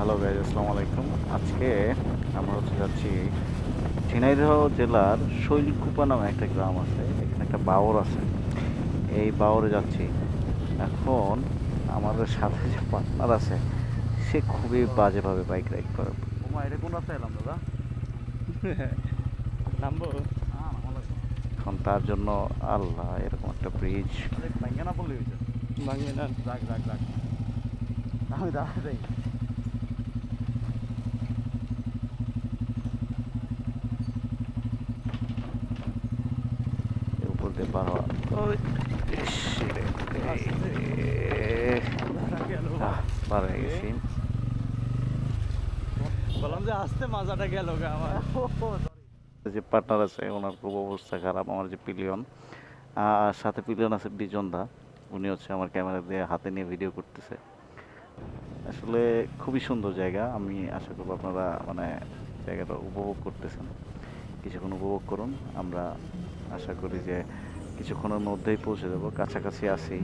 Hello guys আসসালামু আলাইকুম আজকে আমরা হচ্ছে যাচ্ছি ঝিনাইদহ জেলার শৈলকুপা নামে একটা গ্রাম আছে এখানে একটা বাওর আছে। এই বাওরে যাচ্ছি। এখন আমাদের সাথে যে পার্টনার আছে সে খুবই বাজেভাবে বাইক রাইড করে। ওমা এটা কোন রাস্তায় এলাম দাদা? নামবো? এখন। তার জন্য আল্লাহ এরকম একটা ব্রিজ ভাঙ্গে না যাক আমি দাঁড়া পার গেছি বললাম যে আসতে মাজাটা গেল আমার যে পার্টনার আছে ওনার খুব অবস্থা খারাপ আমার যে পিলিয়ন আর সাথে পিলিয়ন আছে বিজন দা উনি হচ্ছে আমার ক্যামেরা দিয়ে হাতে নিয়ে ভিডিও করতেছে আসলে খুবই সুন্দর জায়গা। আমি আশা করব আপনারা মানে জায়গাটা উপভোগ করতেছেন। কিছুক্ষণ উপভোগ করুন। আমরা আশা করি যে কিছুক্ষণের মধ্যেই পৌঁছে দেবো কাছাকাছি আসি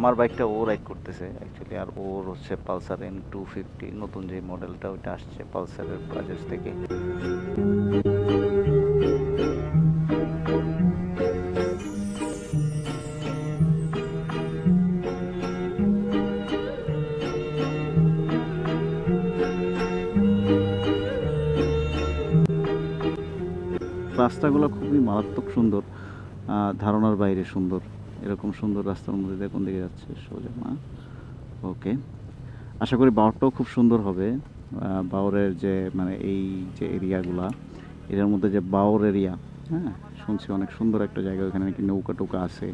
আমার বাইকটা ও রাইড করতেছে অ্যাকচুয়ালি আর ওর হচ্ছে পালসার এন টু ফিফটি নতুন যে মডেলটা ওইটা আসছে পালসারের বাজাজ থেকে। রাস্তাগুলো খুবই মারাত্মক সুন্দর ধারণার বাইরে সুন্দর। এরকম সুন্দর রাস্তার মধ্যে দিয়ে কোন দিকে যাচ্ছে সোজা না? ওকে আশা করি বাওরটাও খুব সুন্দর হবে। বাওরের যে মানে এই যে এরিয়াগুলা এটার মধ্যে যে বাওর এরিয়া হ্যাঁ শুনছি অনেক সুন্দর একটা জায়গা, ওখানে নাকি নৌকা টৌকা আছে।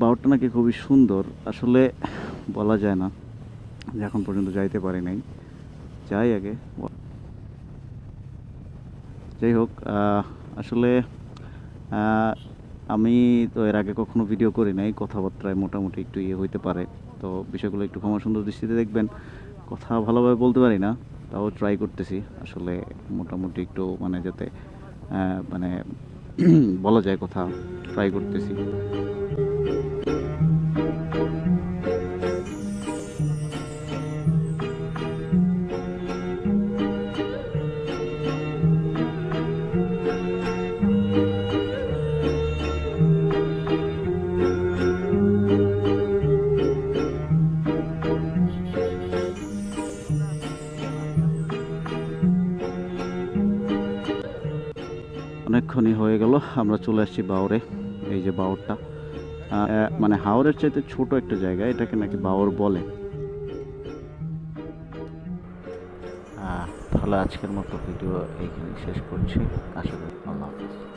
বাওরটা নাকি খুবই সুন্দর। আসলে বলা যায় না। যে এখন পর্যন্ত যাইতে পারি নাই। যাই আগে। যাই হোক আসলে আমি তো এর আগে কখনো ভিডিও করি নাই, কথাবার্তায় মোটামুটি একটু ইয়ে হইতে পারে। তো বিষয়গুলো একটু ক্ষমা সুন্দর দৃষ্টিতে দেখবেন। কথা ভালোভাবে বলতে পারি না, তাও ট্রাই করতেছি। আসলে মোটামুটি একটু মানে যাতে মানে বলা যায় কথা ট্রাই করতেছি। অনেকক্ষণই হয়ে গেল আমরা চলে আসছি বাউরে এই যে আহ, মানে হাওরের চাইতে ছোট একটা জায়গা এটাকে নাকি বাউর বলে। তাহলে আজকের মতো ভিডিও এইখানে শেষ করছি। আশা করি আল্লাহ হাফিজ।